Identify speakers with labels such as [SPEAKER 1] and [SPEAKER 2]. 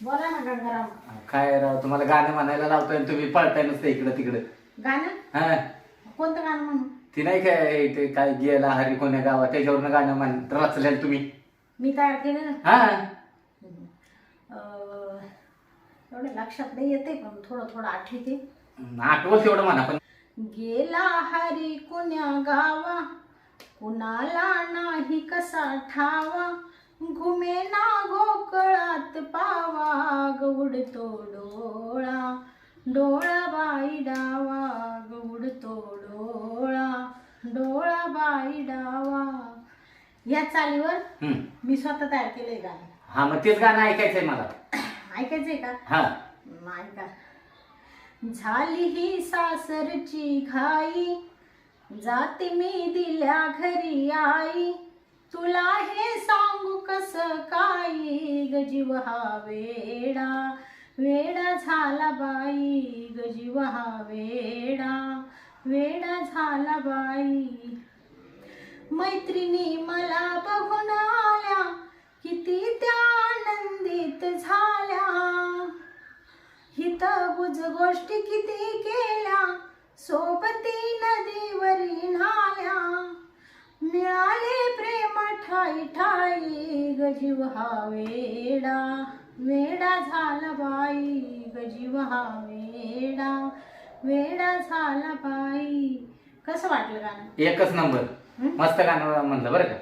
[SPEAKER 1] बोला ना गंगाराम.
[SPEAKER 2] काय राव तुम्हाला गाणं म्हणायला लावतोय आणि तुम्ही पळताय नुसतं इकडं तिकडं.
[SPEAKER 1] गाणं?
[SPEAKER 2] हा.
[SPEAKER 1] कोणतं गाणं म्हणू
[SPEAKER 2] ती नाही काय ते काय गेला हरी कोण्या गावात त्याच्यावरनं गाणं म्हणत रचलेलं तुम्ही.
[SPEAKER 1] मी तयार केलं ना?
[SPEAKER 2] हा.
[SPEAKER 1] अं, एवढं लक्षात नाही येते पण थोडं थोडं आठवते.
[SPEAKER 2] आठवत तेवढं म्हणा पण
[SPEAKER 1] गेला हरी कुण्या गावा कुणाला नाही कसा ठावा? घुमे ना गोकळात पावा. गौडतो डोळा डोळा बाई डावा गौडतो डोळा डोळा बाई डावा. या चालीवर
[SPEAKER 2] हम्म.
[SPEAKER 1] मी स्वतः तयार केलंय गाणं.
[SPEAKER 2] हा मग तेच गाणं ऐकायचंय मला.
[SPEAKER 1] ऐकायचंय का?
[SPEAKER 2] हा.
[SPEAKER 1] ऐका. झाली ही सासरची घाई जाते मी दिल्या घरी आई. तुला हे सांगू कस काही गजीव हा वेडा वेडा झाला बाई. गजीव हा वेडा वेडा झाला बाई. मैत्रिणी मला बघून आल्या किती त्या आनंदित झाल्या. हित गुज गोष्टी किती केल्या सोबती नदीवरी नाल्या मिळाले ठाई ठाई गजीव हा वेडा वेडा झाला बाई गजीव हा वेडा वेडा झाला बाई. कसं वाटलं गाणं?
[SPEAKER 2] एकच नंबर? मस्त गाणं म्हणलं बरं का?